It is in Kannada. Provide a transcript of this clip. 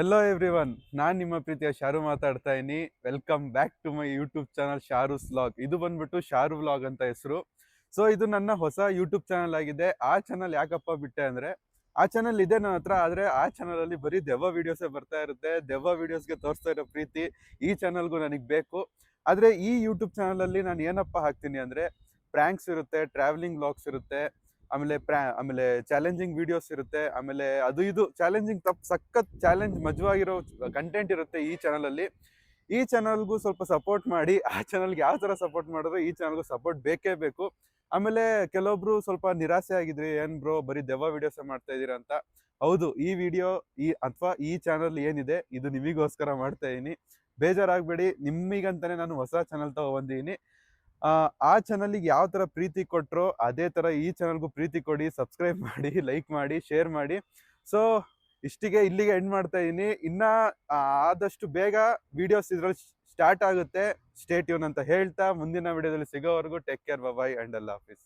ಹೆಲೋ ಎವ್ರಿ ಒನ್ ನಾನು ನಿಮ್ಮ ಪ್ರೀತಿಯ ಶಾರು ಮಾತಾಡ್ತಾ ಇದ್ದೀನಿ. Welcome back to my YouTube channel Sharu's vlog ಇದು ಬಂದ್ಬಿಟ್ಟು ಶಾರು ವ್ಲಾಗ್ ಅಂತ ಹೆಸರು. ಸೊ ಇದು ನನ್ನ ಹೊಸ ಯೂಟ್ಯೂಬ್ ಚಾನಲ್ ಆಗಿದೆ. ಆ ಚಾನಲ್ ಯಾಕಪ್ಪ ಬಿಟ್ಟೆ ಅಂದರೆ, ಆ ಚಾನಲ್ ಇದೆ ನನ್ನ ಹತ್ರ, ಆದರೆ ಆ ಚಾನಲಲ್ಲಿ ಬರೀ ದೆವ್ವ ವೀಡಿಯೋಸೇ ಬರ್ತಾ ಇರುತ್ತೆ. ದೆವ್ವ ವೀಡಿಯೋಸ್ಗೆ ತೋರಿಸ್ತಾ ಇರೋ ಪ್ರೀತಿ ಈ ಚಾನಲ್ಗೂ ನನಗೆ ಬೇಕು. ಆದರೆ ಈ ಯೂಟ್ಯೂಬ್ ಚಾನಲಲ್ಲಿ ನಾನು ಏನಪ್ಪ ಹಾಕ್ತೀನಿ ಅಂದರೆ ಪ್ರ್ಯಾಂಕ್ಸ್ ಇರುತ್ತೆ ಟ್ರಾವೆಲಿಂಗ್ ವ್ಲಾಗ್ಸ್ ಇರುತ್ತೆ ಆಮೇಲೆ ಪ್ರಾ, ಆಮೇಲೆ ಚಾಲೆಂಜಿಂಗ್ ವಿಡಿಯೋಸ್ ಇರುತ್ತೆ. ಆಮೇಲೆ ಅದು ಇದು ಚಾಲೆಂಜಿಂಗ್ ತಪ್ಪು ಸಖತ್ ಚಾಲೆಂಜ್ ಮಜವಾಗಿರೋ ಕಂಟೆಂಟ್ ಇರುತ್ತೆ ಈ ಚಾನಲಲ್ಲಿ ಈ ಚಾನಲ್ಗೂ ಸ್ವಲ್ಪ ಸಪೋರ್ಟ್ ಮಾಡಿ, ಆ ಚಾನಲ್ಗೆ ಯಾವ ಥರ ಸಪೋರ್ಟ್ ಮಾಡಿದ್ರು ಈ ಚಾನಲ್ಗೂ ಸಪೋರ್ಟ್ ಬೇಕೇ ಬೇಕು. ಆಮೇಲೆ ಕೆಲವೊಬ್ರು ಸ್ವಲ್ಪ ನಿರಾಸೆ ಆಗಿದ್ರಿ, ಏನು ಬ್ರೋ ಬರೀ ದೆವ್ವ ವಿಡಿಯೋಸೇ ಮಾಡ್ತಾ ಇದ್ದೀರಾ ಅಂತ. ಹೌದು, ಈ ವಿಡಿಯೋ ಈ, ಅಥವಾ ಈ ಚಾನಲ್ ಏನಿದೆ, ಇದು ನಿಮಗೋಸ್ಕರ ಮಾಡ್ತಾ ಇದ್ದೀನಿ ಬೇಜಾರಾಗಬೇಡಿ ನಿಮಗಂತಾನೆ ನಾನು ಹೊಸ ಚಾನಲ್ ತಗೊಬಂದಿದ್ದೀನಿ ಆ, ಚಾನಲ್ಗೆ ಯಾವ ಥರ ಪ್ರೀತಿ ಕೊಟ್ಟರೋ ಅದೇ ಥರ ಈ ಚಾನಲ್ಗೂ ಪ್ರೀತಿ ಕೊಡಿ ಸಬ್ಸ್ಕ್ರೈಬ್ ಮಾಡಿ ಲೈಕ್ ಮಾಡಿ ಶೇರ್ ಮಾಡಿ. ಸೊ ಇಷ್ಟಿಗೆ ಇಲ್ಲಿಗೆ ಎಂಡ್ ಮಾಡ್ತಾ ಇದ್ದೀನಿ ಇನ್ನ ಆದಷ್ಟು ಬೇಗ ವಿಡಿಯೋಸ್ ಇದ್ರಲ್ಲಿ ಸ್ಟಾರ್ಟ್ ಆಗುತ್ತೆ. ಸ್ಟೇಟ್ ಯೂನ್ ಅಂತ ಹೇಳ್ತಾ ಮುಂದಿನ ವಿಡಿಯೋದಲ್ಲಿ ಸಿಗೋವರೆಗೂ ಟೇಕ್ ಕೇರ್ ಬಾಯ್ ಅಂಡ್ ಅಲ್ಲ ಆಫೀಸ್